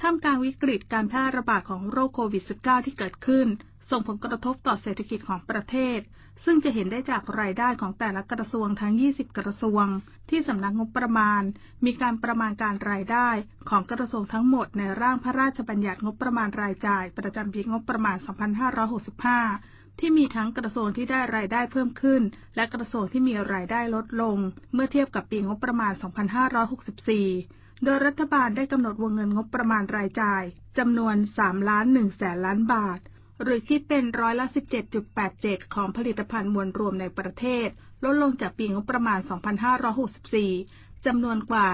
ท่ามกลางวิกฤตการแพร่ระบาดของโรคโควิด -19 ที่เกิดขึ้น ส่งผลกระทบต่อเศรษฐกิจของประเทศ ซึ่งจะเห็นได้จากรายได้ของแต่ละกระทรวงทั้ง 20 กระทรวง ที่สำนักงบประมาณ มีการประมาณการรายได้ของกระทรวงทั้งหมดในร่างพระราชบัญญัติงบประมาณรายจ่าย ประจำปีงบประมาณ 2565 ที่มีทั้งกระทรวงที่ได้รายได้เพิ่มขึ้น และกระทรวงที่มีรายได้ลดลง เมื่อเทียบกับปีงบประมาณ 2564 โดยรัฐบาลได้กำหนดวงเงินงบประมาณรายจ่ายจำนวน 3 ล้าน1แสนล้านบาท หรือคิดเป็นร้อยละ 17.87 ของผลิตภัณฑ์มวลรวมในประเทศ ลดลงจากปีงบประมาณ 2564 จำนวนกว่า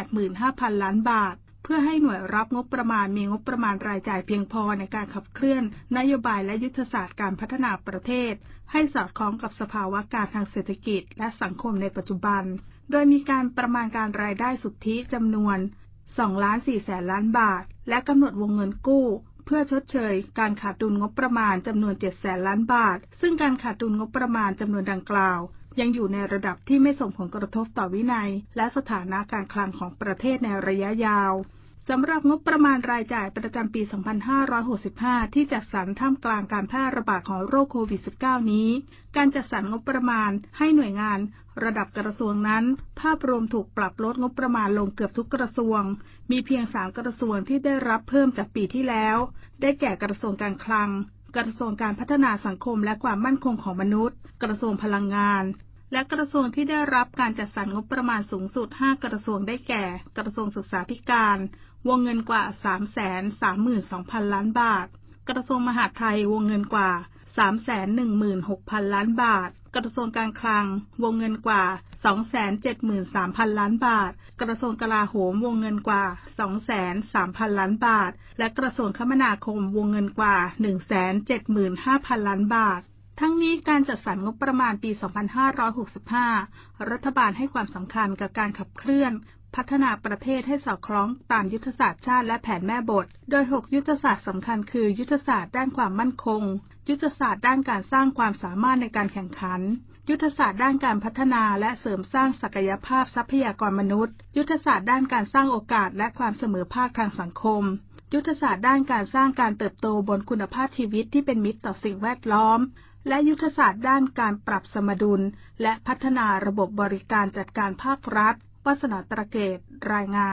185,000 ล้านบาท เพื่อให้หน่วยรับงบประมาณมีงบประมาณรายจ่ายเพียงพอในการขับเคลื่อนนโยบายและยุทธศาสตร์การพัฒนาประเทศ ให้สอดคล้องกับสภาวะการทางเศรษฐกิจและสังคมในปัจจุบัน โดยมีการประมาณการรายได้สุทธิจำนวน2ล้าน4แสนล้านบาท และกำหนดวงเงินกู้เพื่อชดเชย การขาดดุลงบประมาณจำนวน7แสนล้านบาท ซึ่งการขาดดุลงบประมาณจำนวนดังกล่าว ยังอยู่ในระดับที่ไม่ส่งผลกระทบต่อวินัย และสถานะการคลังของประเทศในระยะยาว สำหรับงบประมาณรายจ่ายประจำปี 2565 ที่จัดสรรท่ามกลางการแพร่ระบาดของโรคโควิด -19 นี้ การจัดสรรงบประมาณให้หน่วยงาน ระดับกระทรวงนั้น ภาพรวมถูกปรับลดงบประมาณลงเกือบทุกกระทรวง มีเพียง3กระทรวงที่ได้รับเพิ่มจากปีที่แล้ว ได้แก่กระทรวงการคลัง กระทรวงการพัฒนาสังคมและความมั่นคงของมนุษย์ กระทรวงพลังงาน และกระทรวงที่ได้รับการจัดสรรงบประมาณสูงสุด 5 กระทรวงได้แก่ กระทรวงศึกษาธิการ วงเงินกว่า 332,000 ล้านบาท กระทรวงมหาดไทยวงเงินกว่า 316,000 ล้านบาท กระทรวงการคลัง วงเงินกว่า 273,000 ล้านบาท กระทรวงกลาโหม วงเงินกว่า 203,000 ล้านบาท และกระทรวงคมนาคม วงเงินกว่า 175,000 ล้านบาท ทั้งนี้การจัดสรรงบประมาณปี 2565 รัฐบาลให้ความสำคัญกับการขับเคลื่อน พัฒนาประเทศให้สอดคล้องตามยุทธศาสตร์ชาติและแผนแม่บท โดย 6 ยุทธศาสตร์สำคัญคือ ยุทธศาสตร์ด้านความมั่นคง ยุทธศาสตร์ด้านการสร้างความสามารถในการแข่งขัน ยุทธศาสตร์ด้านการพัฒนาและเสริมสร้างศักยภาพทรัพยากรมนุษย์ ยุทธศาสตร์ด้านการสร้างโอกาสและความเสมอภาคทางสังคมยุทธศาสตร์ด้านการสร้างการเติบโตบนคุณภาพชีวิตที่เป็นมิตรต่อสิ่งแวดล้อม และยุทธศาสตร์ด้านการปรับสมดุล และพัฒนาระบบบริการจัดการภาครัฐ วัสนาตระเกตรายงาน